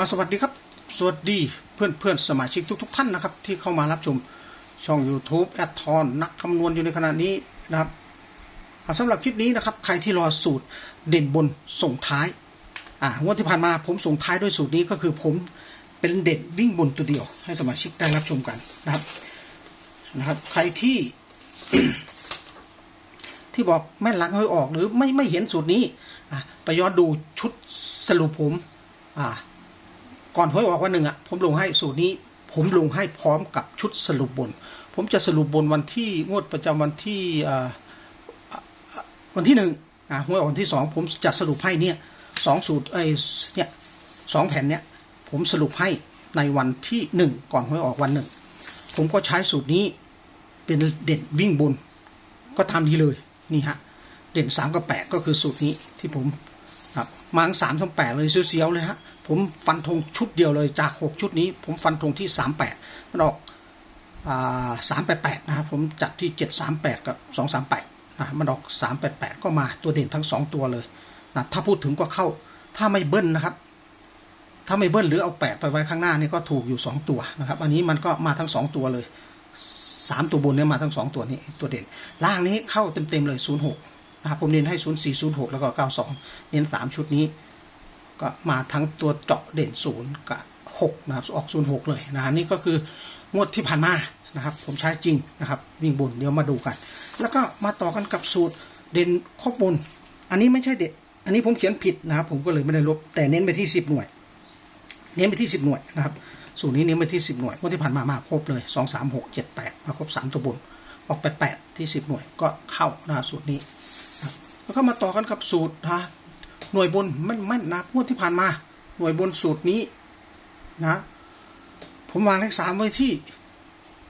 อาสวัสดีครับ สวัสดีเพื่อนเพื่อนๆสมาชิกทุกๆท่านนะครับ ที่เข้ามารับชมช่อง YouTube แอดทอนนักคำนวณอยู่ในขณะนี้นะครับสำหรับคลิปนี้นะครับ ใครที่รอสูตรเด่นบนส่งท้ายอ่างวดที่ผ่านมาผมส่งท้ายด้วยสูตรนี้ก็คือผมเป็นเด่นวิ่งบนตัวเดียว ให้สมาชิกได้รับชมกันนะครับนะครับ ใครที่ที่บอกแม่นหลังหวยออกหรือไม่ไม่เห็นสูตรนี้อะไปย้อนดูชุดสรุปผม อ่า ก่อนหวยออกวันหนึ่งอะผมลงให้สูตรนี้ ผมลงให้พร้อมกับชุดสรุปบน ผมจะสรุปบนวันที่งวดประจำวันที่วันที่หนึ่งอ่าหวยออกวันที่สองผมจะสรุปให้เนี่ยสองสูตรไอ้เนี่ยสองแผ่นเนี่ยผมสรุปให้ในวันที่หนึ่งก่อนหวยออกวันหนึ่งผมก็ใช้สูตรนี้เป็นเด่นวิ่งบน ก็ทำนี้เลยนี่ฮะเด่นสามกับแปดก็คือสูตรนี้ที่ผม ครับมาสามทั้งแปดเลยเสียวๆเลยฮะผมฟันธงชุดเดียวเลยจากหกชุดนี้ ผมฟันธงที่สามแปดมันออกสามแปดแปดนะครับผมจัดที่เจ็ดสามแปดกับสองสามแปดนะมันออกสามแปดแปดก็มาตัวเด่นทั้งสองตัวเลยนะถ้าพูดถึงก็เข้าถ้าไม่เบิ้ลนะครับ ถ้าไม่เบิ้ลหรือเอาแปดไปไว้ข้างหน้านี่ก็ถูกอยู่สองตัวนะครับอันนี้มันก็มาทั้งสองตัวเลยสามตัวบนเนี่ยมาทั้งสองตัวนี้ตัวเด่นล่างนี้เข้าเต็มๆเลยศูนย์หก นะครับผมเน้นให้ศูนย์สี่ศูนย์หกแล้วก็เก้าสองเน้นสามชุดนี้ ก็มาทั้งตัวเจาะเด่นศูนย์กับหกนะครับ ออกศูนย์หกเลยนะนี่ก็คืองวดที่ผ่านมานะครับ ผมใช้จริงนะครับวิ่งบนเดี๋ยวมาดูกัน แล้วก็มาต่อกันกับสูตรเด่นครบบน อันนี้ไม่ใช่เด็ดอันนี้ผมเขียนผิดนะครับ ผมก็เลยไม่ได้ลบแต่เน้นไปที่สิบหน่วย เน้นไปที่สิบหน่วยนะครับสูตรนี้เน้นไปที่สิบหน่วยงวดที่ผ่านมามาครบเลยสองสามหกเจ็ดแปดมาครบสามตัวบนออกแปดแปดที่สิบหน่วยก็เข้านะสูตรนี้ แล้วก็มาต่อกันกับสูตรนะหน่วยบนแม่นแม่นะงวดที่ผ่านมา หน่วยบนสูตรนี้นะผมวางเลขสามไว้ที่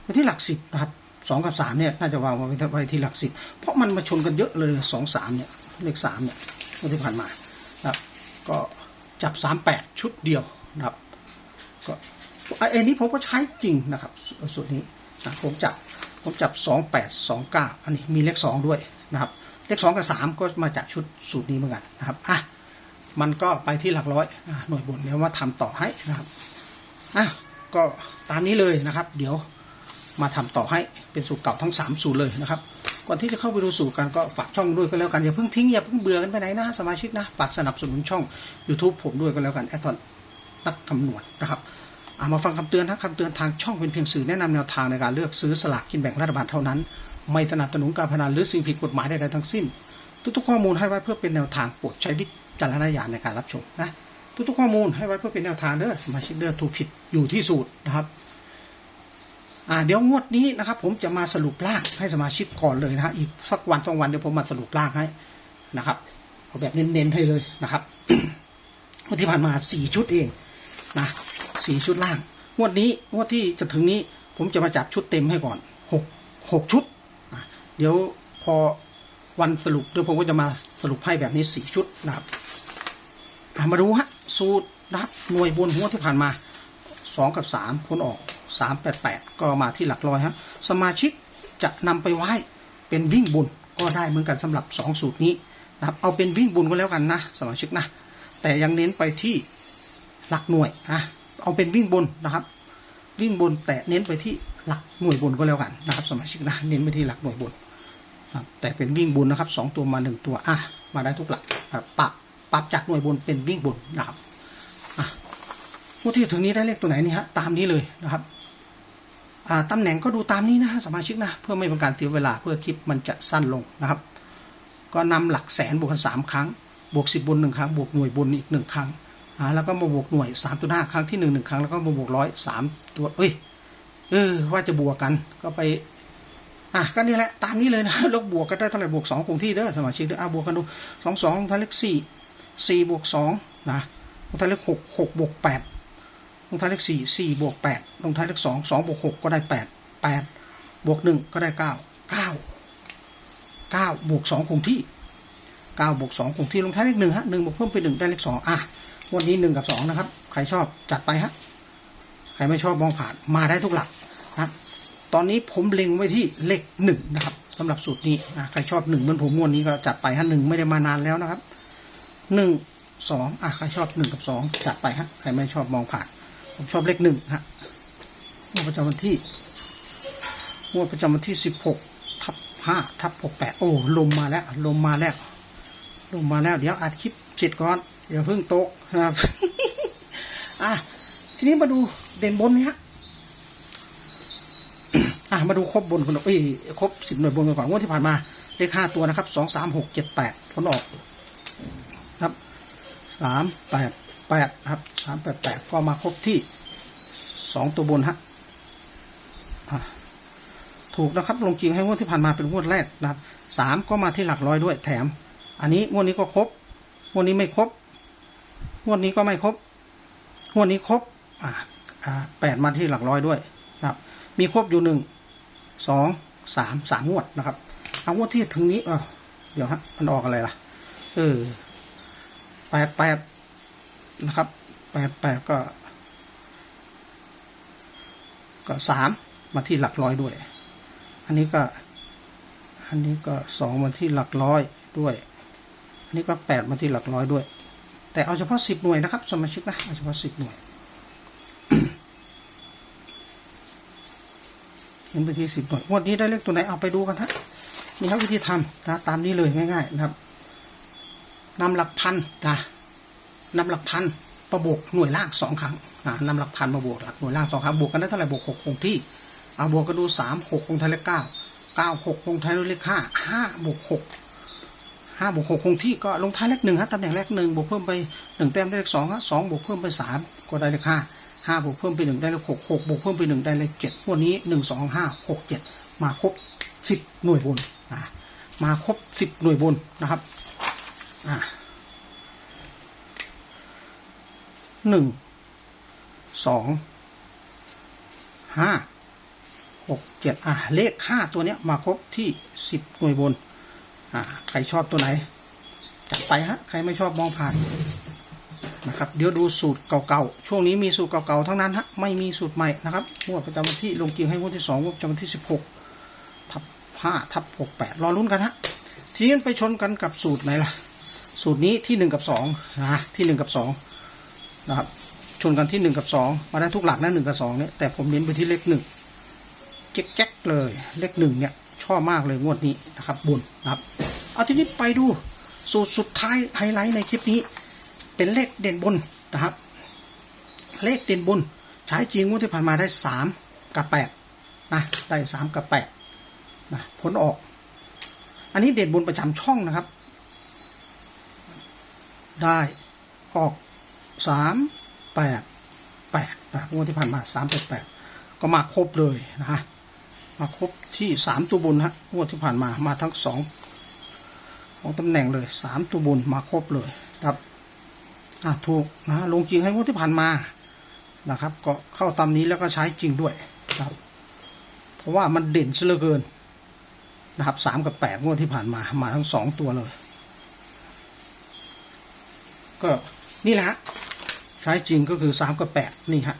ไว้ที่หลักสิบนะครับสองกับสามเนี่ยน่าจะวางไว้ไว้ที่หลักสิบเพราะมันมาชนกันเยอะเลยสองสามเนี่ยเลขสามเนี่ยงวดที่ผ่านมานะครับก็จับสามแปดชุดเดียวนะครับก็ไอ้นี้ผมก็ใช้จริงนะครับสูตรนี้นะผมจับผมจับสองแปดสองเก้าอันนี้มีเลขสองด้วยนะครับ เลขสองกับสามก็มาจากชุดสูตรนี้เหมือนกันนะครับอะมันก็ไปที่หลักร้อยอหน่วยบนเดี๋ยวมาทำต่อให้นะครับอะก็ตามนี้เลยนะครับ เดี๋ยวมาทำต่อให้เป็นสูตรเก่าทั้งสามสูตรเลยนะครับ ก่อนที่จะเข้าไปดูสูตรกันก็ฝากช่องด้วยก็แล้วกันอย่าเพิ่งทิ้งอย่าเพิ่งเบื่อกันไปไหนนะสมาชิกนะฝากสนับสนุนช่อง YouTube ผมด้วยก็แล้วกันแอดตอนนักคำนวณนะครับอามาฟังคำเตือนนะคำเตือนทางช่องเป็นเพียงสื่อแนะนำแนวทางในการเลือกซื้อสลากกินแบ่งรัฐบาลเท่านั้น ไม่สนับสนุนการพนันหรือสิ่งผิดกฎหมายใดๆทั้งสิ้น ทุกๆข้อมูลให้ไว้เพื่อเป็นแนวทางโปรดใช้วิจารณญาณในการรับชมนะทุกๆข้อมูลให้ไว้เพื่อเป็นแนวทางเด้อสมาชิกเด้อถูกผิดอยู่ที่สูตรนะครับอ่าเดี๋ยวงวดนี้นะครับ ผมจะมาสรุปร่างให้สมาชิกก่อนเลยนะฮะอีกสักวันสองวันเดี๋ยวผมมาสรุปร่างให้นะครับเอาแบบเน้นๆให้เลยนะครับงวดที่ผ่านมาสี่ชุดเองนะสี่ชุดล่างงวดนี้งวดที่จะถึงนี้ ผมจะมาจับชุดเต็มให้ก่อนหกหกชุด เดี๋ยวพอวันสรุปเดี๋ยวผมก็จะมาสรุปให้แบบนี้สี่ชุดนะครับมาดูฮะสูตรนะครับหน่วยบนหัวที่ผ่านมาสองกับสามผลออกสามแปดแปดก็มาที่หลักร้อยฮะสมาชิกจะนำไปไว้เป็นวิ่งบนก็ได้เหมือนกันสำหรับสองสูตรนี้นะครับเอาเป็นวิ่งบนก็แล้วกันนะสมาชิกนะแต่ยังเน้นไปที่หลักหน่วยอะเอาเป็นวิ่งบนนะครับ วิ่งบนแต่เน้นไปที่หลักหน่วยบนก็แล้วกันนะครับ สมาชิกนะเน้นไปที่หลักหน่วยบน แต่เป็นวิ่งบนนะครับสองตัวมาหนึ่งตัวอะมาได้ทุกหลักปรับปรับจากหน่วยบนเป็นวิ่งบนนะครับอะงวดที่ถึงนี้ได้เลขตัวไหนนี่ฮะตามนี้เลยนะครับอ่าตำแหน่งก็ดูตามนี้นะสมาชิกนะเพื่อไม่เป็นการเสียเวลาเพื่อคลิปมันจะสั้นลงนะครับ ก็นำหลักแสนบวกกันสามครั้ง บวกสิบบนหนึ่งครั้งบวกหน่วยบนอีกหนึ่งครั้งอ่าแล้วก็มาบวกหน่วยสามตัวหน้าครั้งที่หนึ่งหนึ่งครั้งแล้วก็มาบวกร้อยสามตัวเอ้ยเออว่าจะบวกกันก็ไป อะก็นี่แหละตามนี้เลยนะลบบวกกันได้เท่าไหร่บวกสองคงที่เด้อสมาชิกเด้ออะบวกกันดูสองสองลงท้ายเลขสี่สี่บวกสองนะลงท้ายเลขหกหกบวกแปดลงท้ายเลขสี่สี่บวกแปดลงท้ายเลขสองสองบวกหกก็ได้แปดแปดบวกหนึ่งก็ได้เก้าเก้าเก้าบวกสองคงที่เก้าบวกสองคงที่ลงท้ายเลขหนึ่งฮะหนึ่งบวกเพิ่มเป็นหนึ่งได้เลขสองอะวดนี้หนึ่งกับสองนะครับ ใครชอบจัดไปฮะใครไม่ชอบมองผ่านมาได้ทุกหลักนะ ตอนนี้ผมเล็งไว้ที่เลขหนึ่งนะครับสำหรับสูตรนี้นะใครชอบหนึ่งเหมือนผมงวดนี้ก็จัดไปฮะหนึ่งไม่ได้มานานแล้วนะครับหนึ่งสองอะใครชอบหนึ่งกับสองจัดไปฮะใครไม่ชอบมองผ่าน ผมชอบเลขหนึ่งฮะงวดประจำวันที่งวดประจำวันที่สิบหกทับห้าทับหกแปดโอ้ลมมาแล้ว ลมมาแล้ว ลมมาแล้ว เดี๋ยวอัดคลิปเสร็จก่อนเดี๋ยวเพิ่งโต๊ะนะครับ อะทีนี้มาดูเด่นบนนี้ฮะ มาดูครบบนคนเอ้ยครบสิบหน่วยบนกันก่อนงวดที่ผ่านมาเลขห้าตัวนะครับสองสามหกเจ็ดแปดผลออกครับสามแปดแปดครับสามแปดแปดก็มาครบที่สองตัวบนฮะอะถูกนะครับ ลงจริงให้งวดที่ผ่านมาเป็นงวดแรกนะครับสามก็มาที่หลักร้อยด้วยแถม อันนี้งวดนี้ก็ครบงวดนี้ไม่ครบงวดนี้ก็ไม่ครบงวดนี้ครบอ่าอ่าแปดมาที่หลักร้อยด้วยนะครับ มีครบอยู่หนึ่ง สองสามสามงวดนะครับเอางวดที่ถึงนี้เออเดี๋ยวฮะมันออกอะไรล่ะ เออแปดแปดนะครับแปดแปดก็ ก็สามมาที่หลักร้อยด้วย อันนี้ก็ อันนี้ก็สองมาที่หลักร้อยด้วย อันนี้ก็แปดมาที่หลักร้อยด้วย แต่เอาเฉพาะสิบหน่วยนะครับ สมาชิกนะเอาเฉพาะสิบหน่วย เห็นไปที่สิบหน่วยงวันนี้ได้เลขตัวไหนเอาไปดูกันฮะนี่ครับวิธีทำนะตามนี้เลยง่ายๆนะครับนำหลักพันนะนำหลักพันประบวกหน่วยล่างสองครั้งอ่านำหลักพันมาบวกหลักหน่วยล่างสองครั้งบวกกันได้เท่าไหร่บวกหกคงที่เอาบวกกันดูสามหกคงไทยเลขเก้าเก้าหกคงไทยเลขห้าห้าบวกหกห้าบวกหกคงที่ก็ลงท้ายเลขหนึ่งฮะตำแหน่งเลขหนึ่งบวกเพิ่มไปหนึ่งแต้มได้เลขสองฮะสองบวกเพิ่มไปสามก็ได้เลขห้า ห้าบวกเพิ่มไปหนึ่งได้เลขหกหกบวกเพิ่มไปหนึ่งได้เลขเจ็ดพวกนี้หนึ่งสองห้าหกเจ็ดมาครบสิบหน่วยบนอ่ามาครบสิบหน่วยบนนะครับอ่าหนึ่งสองห้าหกเจ็ดอะเลขห้าตัวเนี้ยมาครบที่สิบหน่วยบนอ่าใครชอบตัวไหนจัดไปฮะใครไม่ชอบมองผ่าน นะครับ เดี๋ยวดูสูตรเก่าๆ ช่วงนี้มีสูตรเก่าๆทั้งนั้นฮะ ไม่มีสูตรใหม่นะครับงวดประจำวันที่ลงจริงให้งวดที่สองงวดประจำวันที่สิบหกทับห้าทับหกแปดรอลุ้นกันฮะ ทีนี้ไปชนกันกับสูตรไหนล่ะ สูตรนี้ที่หนึ่งกับสองนะที่หนึ่งกับสองนะครับ ชนกันที่หนึ่งกับสองมาได้ทุกหลักนะหนึ่งกับสองเนี่ย แต่ผมเน้นไปที่เลขหนึ่งเจ๊กๆเลย เลขหนึ่งเนี่ยชอบมากเลยงวดนี้นะครับบุญนะครับ เอาทีนี้ไปดูสูตรสุดท้ายไฮไลท์ในคลิปนี้ เป็นเลขเด่นบนนะครับ เลขเด่นบน ใช้จริงงวดที่ผ่านมาได้สามกับแปดนะได้สามกับแปดนะผลออก อันนี้เด่นบนประจำช่องนะครับ ได้ออกสามแปดแปดนะงวดที่ผ่านมาสามแปดแปดก็มาครบเลยนะฮะมาครบที่สามตัวบนฮะงวดที่ผ่านมามาทั้งสองของตำแหน่งเลยสามตัวบนมาครบเลยครับอะ ถูกนะลงจริงให้งวดที่ผ่านมานะครับ ก็เข้าตามนี้แล้วก็ใช้จริงด้วยครับ เพราะว่ามันเด่นซะเหลือเกินนะครับสามกับแปดงวดที่ผ่านมามาทั้งสองตัวเลย ก็นี่แหละฮะใช้จริงก็คือสามกับแปดนี่ฮะ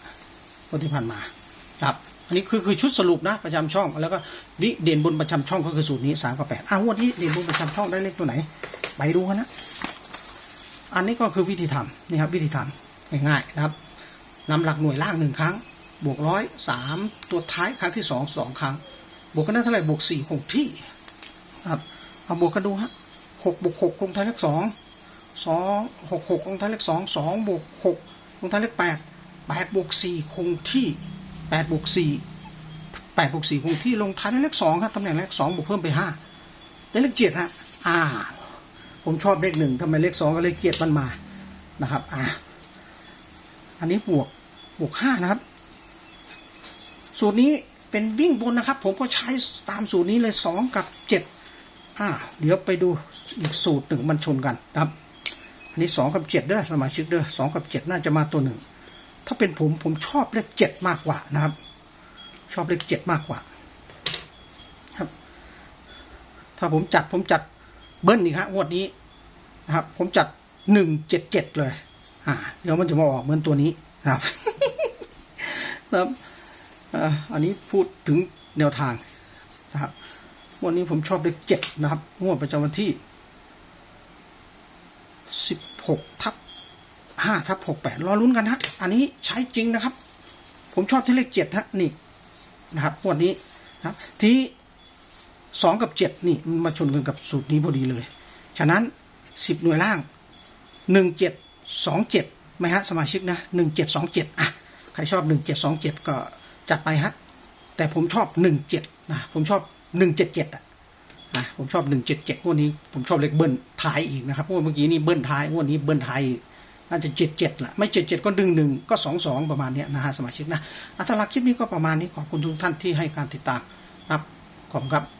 งวดที่ผ่านมาครับอันนี้คือคือชุดสรุปนะประจำช่อง แล้วก็วิเด่นบนประจำช่องก็คือสูตรนี้สามกับแปดอ้าวงวันนี้เด่นบนประจำช่องได้เลขตัวไหน ไปดูกันนะ อันนี้ก็คือวิธีทำนี่ครับวิธีทำง่ายๆนะครับนำหลักหน่วยล่างหนึ่งครั้ง บวกร้อยสามตัวท้ายครั้งที่สองสองครั้ง บวกกันได้เท่าไหร่บวกสี่หกที่ครับเอาบวกกันดูฮะหกบวกหกลงท้ายเลขสองสองหกหกลงท้ายเลขสองสองบวกหกลงท้ายเลขแปดแปดบวกสี่คงที่แปดบวกสี่แปดบวกสี่คงที่ลงท้ายเลขสองครับตำแหน่งเลขสองบวกเพิ่มไปห้าได้เลขเจ็ดฮะอ่า ผมชอบเลขหนึ่งทำไมเลขสองกับเลขเจ็ดมันมานะครับ อ่าอันนี้บวกบวกห้านะครับ สูตรนี้เป็นวิ่งบนนะครับ ผมก็ใช้ตามสูตรนี้เลยสองกับเจ็ดอ่าเดี๋ยวไปดูอีกสูตรหนึ่งมันชนกันนะครับ อันนี้สองกับเจ็ดเด้อสมาชิกเด้อสองกับเจ็ดน่าจะมาตัวหนึ่งถ้าเป็นผมผมชอบเลขเจ็ดมากกว่านะครับ ชอบเลขเจ็ดมากกว่า ครับ ถ้าผมจัดผมจัด เบิ้ลอีกฮะงวดนี้นะครับ ผมจัดหนึ่งเจ็ดเจ็ดเลย อ่า เดี๋ยวมันจะมาออกเหมือนตัวนี้นะครับนะครับอันนี้พูดถึงแนวทางนะครับงวันนี้ผมชอบเลขเจ็ดนะครับงวดประจำวันที่สิบหกทับห้าทับหกแปดรอลุ้นกันฮะ อันนี้ใช้จริงนะครับ ผมชอบที่เลขเจ็ดฮะนี่นะครับงวดนี้นะครับ ที่ สองกับเจ็ดนี่มันมาชนกันกับสูตรนี้พอดีเลย ฉะนั้นสิบหน่วยล่างหนึ่งเจ็ดสองเจ็ดไหมฮะสมาชิกนะหนึ่งเจ็ดสองเจ็ดอะ ใครชอบหนึ่งเจ็ดสองเจ็ดก็จัดไปฮะ แต่ผมชอบหนึ่งเจ็ดนะ ผมชอบหนึ่งเจ็ดเจ็ดอะนะผมชอบหนึ่งเจ็ดเจ็ดงวดนี้ผมชอบเลขเบิ้ลท้ายอีกนะครับงวดเมื่อกี้นี่เบิ้ลท้ายงวดนี้เบิ้ลท้ายอีกน่าจะเจ็ดเจ็ดละไม่เจ็ดเจ็ดก็ดึงหนึ่งก็สองสองประมาณนี้นะฮะสมาชิกนะอัตลักษณ์คลิปนี้ก็ประมาณนี้ขอบคุณทุกท่านที่ให้การติดตามครับขอบคุณครับ